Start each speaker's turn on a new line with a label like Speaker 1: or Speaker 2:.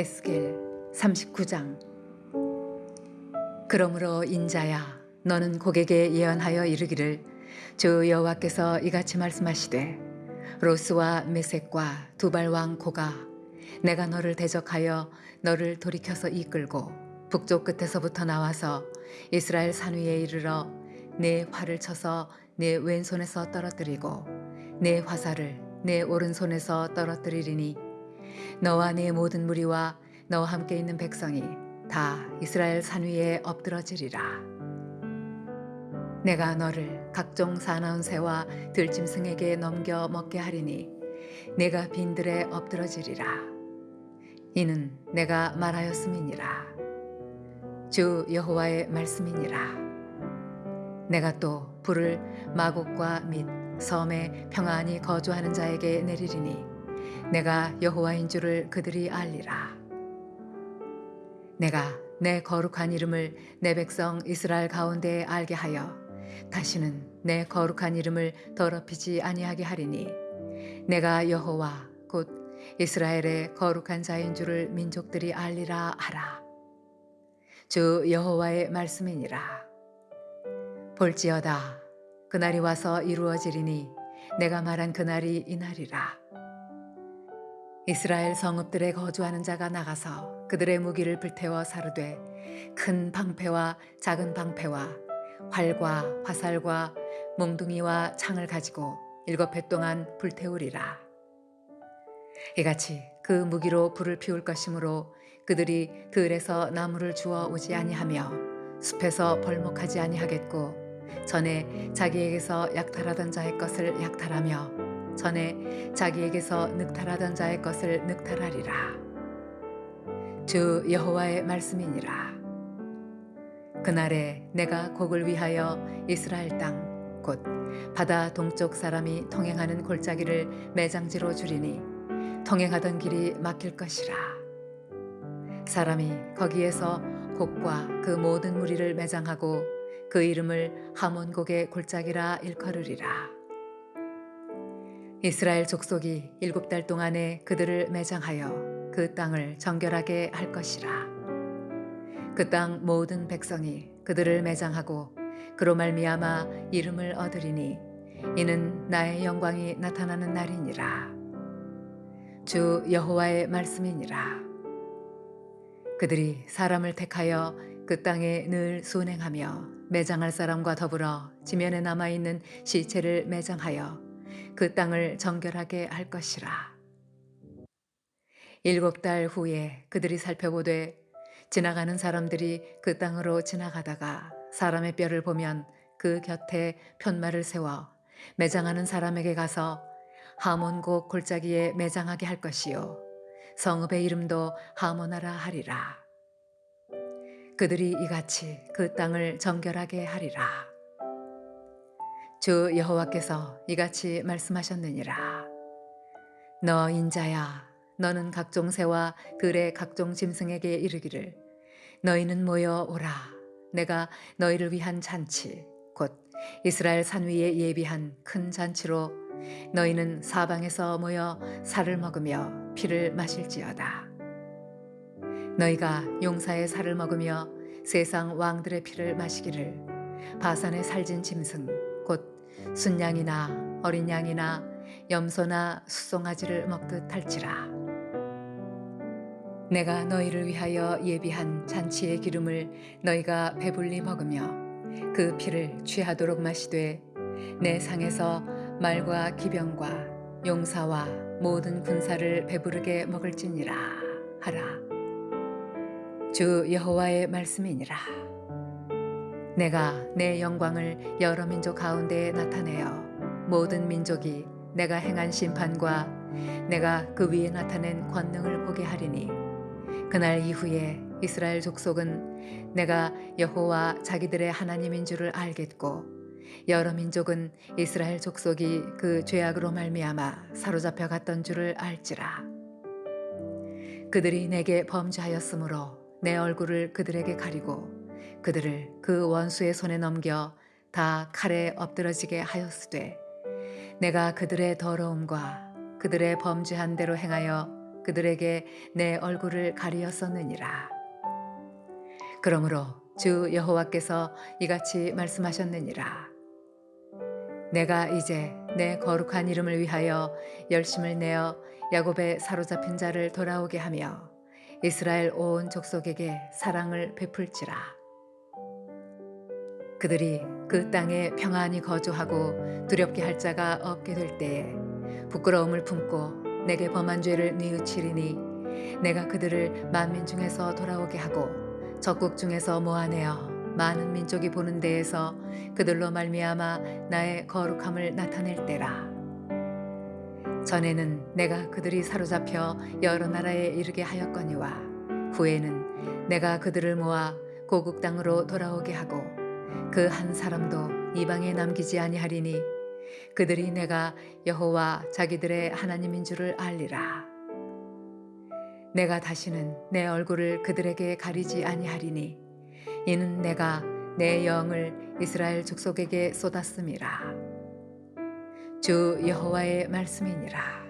Speaker 1: 에스겔 39장. 그러므로 인자야 너는 고객에 예언하여 이르기를 주 여호와께서 이같이 말씀하시되 로스와 메색과 두발 왕 고가 내가 너를 대적하여 너를 돌이켜서 이끌고 북쪽 끝에서부터 나와서 이스라엘 산 위에 이르러 내 활을 쳐서 내 왼손에서 떨어뜨리고 내 화살을 내 오른손에서 떨어뜨리리니 너와 네 모든 무리와 너와 함께 있는 백성이 다 이스라엘 산 위에 엎드러지리라. 내가 너를 각종 사나운 새와 들짐승에게 넘겨 먹게 하리니 내가 빈들에 엎드러지리라. 이는 내가 말하였음이니라. 주 여호와의 말씀이니라. 내가 또 불을 마곡과 및 섬에 평안히 거주하는 자에게 내리리니 내가 여호와인 줄을 그들이 알리라. 내가 내 거룩한 이름을 내 백성 이스라엘 가운데에 알게 하여 다시는 내 거룩한 이름을 더럽히지 아니하게 하리니 내가 여호와 곧 이스라엘의 거룩한 자인 줄을 민족들이 알리라 하라. 주 여호와의 말씀이니라. 볼지어다 그날이 와서 이루어지리니 내가 말한 그날이 이날이라. 이스라엘 성읍들에 거주하는 자가 나가서 그들의 무기를 불태워 사르되 큰 방패와 작은 방패와 활과 화살과 몽둥이와 창을 가지고 일곱 해 동안 불태우리라. 이같이 그 무기로 불을 피울 것이므로 그들이 들에서 나무를 주워 오지 아니하며 숲에서 벌목하지 아니하겠고 전에 자기에게서 약탈하던 자의 것을 약탈하며 전에 자기에게서 늑탈하던 자의 것을 늑탈하리라. 주 여호와의 말씀이니라. 그날에 내가 곡을 위하여 이스라엘 땅 곧 바다 동쪽 사람이 통행하는 골짜기를 매장지로 주리니 통행하던 길이 막힐 것이라. 사람이 거기에서 곡과 그 모든 무리를 매장하고 그 이름을 하몬곡의 골짜기라 일컬으리라. 이스라엘 족속이 일곱 달 동안에 그들을 매장하여 그 땅을 정결하게 할 것이라. 그 땅 모든 백성이 그들을 매장하고 그로 말미암아 이름을 얻으리니 이는 나의 영광이 나타나는 날이니라. 주 여호와의 말씀이니라. 그들이 사람을 택하여 그 땅에 늘 순행하며 매장할 사람과 더불어 지면에 남아 있는 시체를 매장하여 그 땅을 정결하게 할 것이라. 일곱 달 후에 그들이 살펴보되 지나가는 사람들이 그 땅으로 지나가다가 사람의 뼈를 보면 그 곁에 편말을 세워 매장하는 사람에게 가서 하몬곡 골짜기에 매장하게 할 것이요 성읍의 이름도 하모나라 하리라. 그들이 이같이 그 땅을 정결하게 하리라. 주 여호와께서 이같이 말씀하셨느니라. 너 인자야, 너는 각종 새와 들의 각종 짐승에게 이르기를 너희는 모여 오라. 내가 너희를 위한 잔치, 곧 이스라엘 산 위에 예비한 큰 잔치로 너희는 사방에서 모여 살을 먹으며 피를 마실지어다. 너희가 용사의 살을 먹으며 세상 왕들의 피를 마시기를 바산의 살진 짐승 곧 순양이나 어린 양이나 염소나 수송아지를 먹듯 할지라 내가 너희를 위하여 예비한 잔치의 기름을 너희가 배불리 먹으며 그 피를 취하도록 마시되 내 상에서 말과 기병과 용사와 모든 군사를 배부르게 먹을지니라 하라 주 여호와의 말씀이니라. 내가 내 영광을 여러 민족 가운데에 나타내어 모든 민족이 내가 행한 심판과 내가 그 위에 나타낸 권능을 보게 하리니 그날 이후에 이스라엘 족속은 내가 여호와 자기들의 하나님인 줄을 알겠고 여러 민족은 이스라엘 족속이 그 죄악으로 말미암아 사로잡혀 갔던 줄을 알지라. 그들이 내게 범죄하였으므로 내 얼굴을 그들에게 가리고 그들을 그 원수의 손에 넘겨 다 칼에 엎드러지게 하였으되 내가 그들의 더러움과 그들의 범죄한 대로 행하여 그들에게 내 얼굴을 가리었었느니라. 그러므로 주 여호와께서 이같이 말씀하셨느니라. 내가 이제 내 거룩한 이름을 위하여 열심을 내어 야곱의 사로잡힌 자를 돌아오게 하며 이스라엘 온 족속에게 사랑을 베풀지라. 그들이 그 땅에 평안히 거주하고 두렵게 할 자가 없게 될 때에 부끄러움을 품고 내게 범한 죄를 뉘우치리니 내가 그들을 만민 중에서 돌아오게 하고 적국 중에서 모아내어 많은 민족이 보는 데에서 그들로 말미암아 나의 거룩함을 나타낼 때라. 전에는 내가 그들이 사로잡혀 여러 나라에 이르게 하였거니와 후에는 내가 그들을 모아 고국 땅으로 돌아오게 하고 그 한 사람도 이방에 남기지 아니하리니 그들이 내가 여호와 자기들의 하나님인 줄을 알리라. 내가 다시는 내 얼굴을 그들에게 가리지 아니하리니 이는 내가 내 영을 이스라엘 족속에게 쏟았음이라. 주 여호와의 말씀이니라.